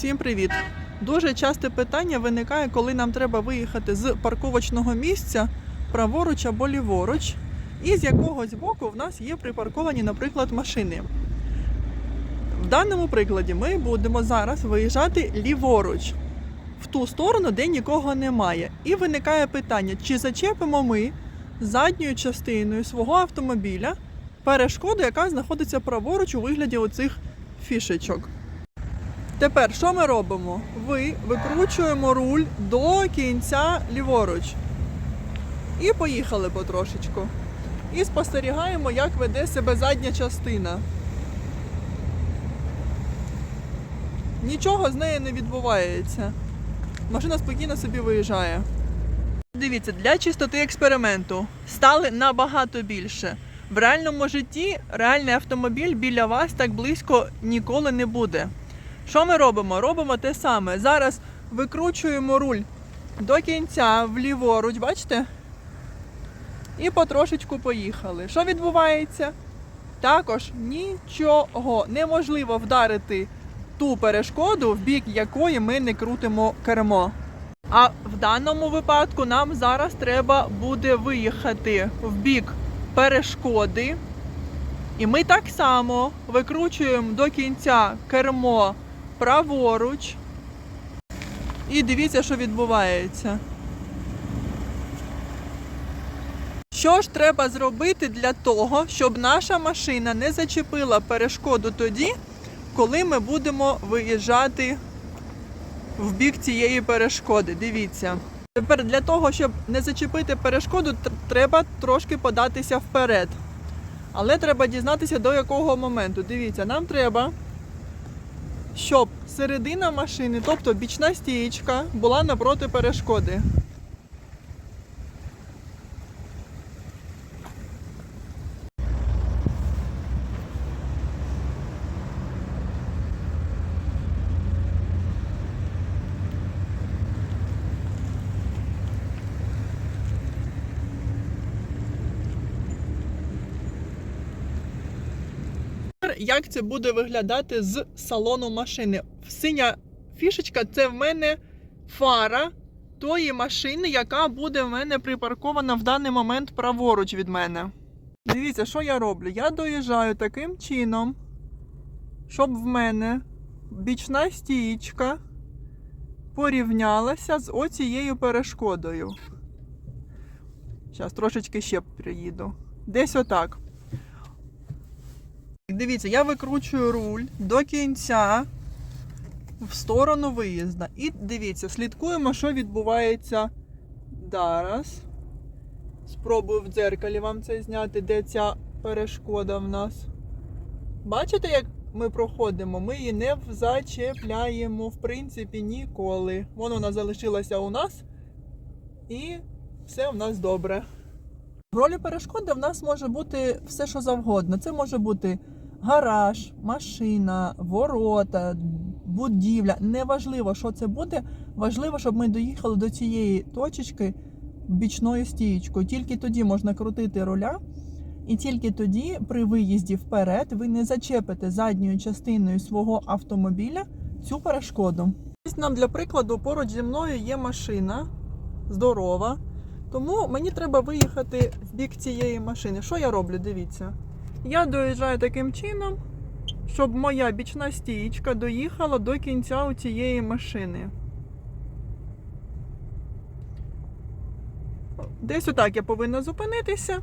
Всім привіт! Дуже часте питання виникає, коли нам треба виїхати з парковочного місця праворуч або ліворуч, і з якогось боку в нас є припарковані, наприклад, машини. В даному прикладі ми будемо зараз виїжджати ліворуч в ту сторону, де нікого немає. І виникає питання, чи зачепимо ми задньою частиною свого автомобіля перешкоду, яка знаходиться праворуч у вигляді оцих фішечок. Тепер що ми робимо? Ви викручуємо руль до кінця ліворуч. І поїхали потрошечку. І спостерігаємо, як веде себе задня частина. Нічого з нею не відбувається. Машина спокійно собі виїжджає. Дивіться, для чистоти експерименту стали набагато більше. В реальному житті реальний автомобіль біля вас так близько ніколи не буде. Що ми робимо? Робимо те саме. Зараз викручуємо руль до кінця вліворуч, бачите? І потрошечку поїхали. Що відбувається? Також нічого неможливо вдарити ту перешкоду, в бік якої ми не крутимо кермо. А в даному випадку нам зараз треба буде виїхати в бік перешкоди. І ми так само викручуємо до кінця кермо праворуч. І дивіться, що відбувається. Що ж треба зробити для того, щоб наша машина не зачепила перешкоду тоді, коли ми будемо виїжджати в бік цієї перешкоди? Дивіться. Тепер для того, щоб не зачепити перешкоду, треба трошки податися вперед. Але треба дізнатися до якого моменту. Дивіться, нам треба, щоб середина машини, тобто бічна стієчка, була напроти перешкоди. Тепер Як це буде виглядати з салону машини? Синя фішечка це в мене фара тої машини, яка буде в мене припаркована в даний момент праворуч від мене. Дивіться, що я роблю? Я доїжджаю таким чином, щоб в мене бічна стієчка порівнялася з оцією перешкодою. Зараз трошечки ще приїду. Десь отак. Дивіться, я викручую руль до кінця в сторону виїзда. І дивіться, слідкуємо, що відбувається зараз. Спробую в дзеркалі вам це зняти, де ця перешкода в нас. Бачите, як ми проходимо? Ми її не зачепляємо, в принципі, ніколи. Вона вона залишилася у нас, і все в нас добре. В ролі перешкоди в нас може бути все, що завгодно. Це може бути гараж, машина, ворота, будівля. Неважливо, що це буде. Важливо, щоб ми доїхали до цієї точечки бічною стієчкою. Тільки тоді можна крутити руля, і тільки тоді, при виїзді вперед, ви не зачепите задньою частиною свого автомобіля цю перешкоду. Нам для прикладу поруч зі мною є машина здорова. Тому мені треба виїхати в бік цієї машини. Що я роблю? Дивіться. Я доїжджаю таким чином, щоб моя бічна стієчка доїхала до кінця у цієї машини. Десь отак я повинна зупинитися.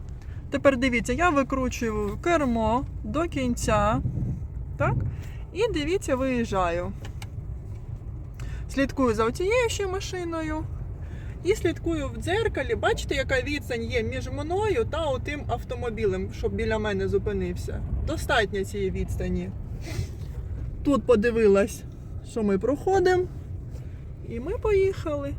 Тепер дивіться, я викручую кермо до кінця. Так? І дивіться, виїжджаю. Слідкую за цією ще машиною. І слідкую в дзеркалі, бачите, яка відстань є між мною та тим автомобілем, щоб біля мене зупинився. Достатньо цієї відстані. Тут подивилась, що ми проходимо. І ми поїхали.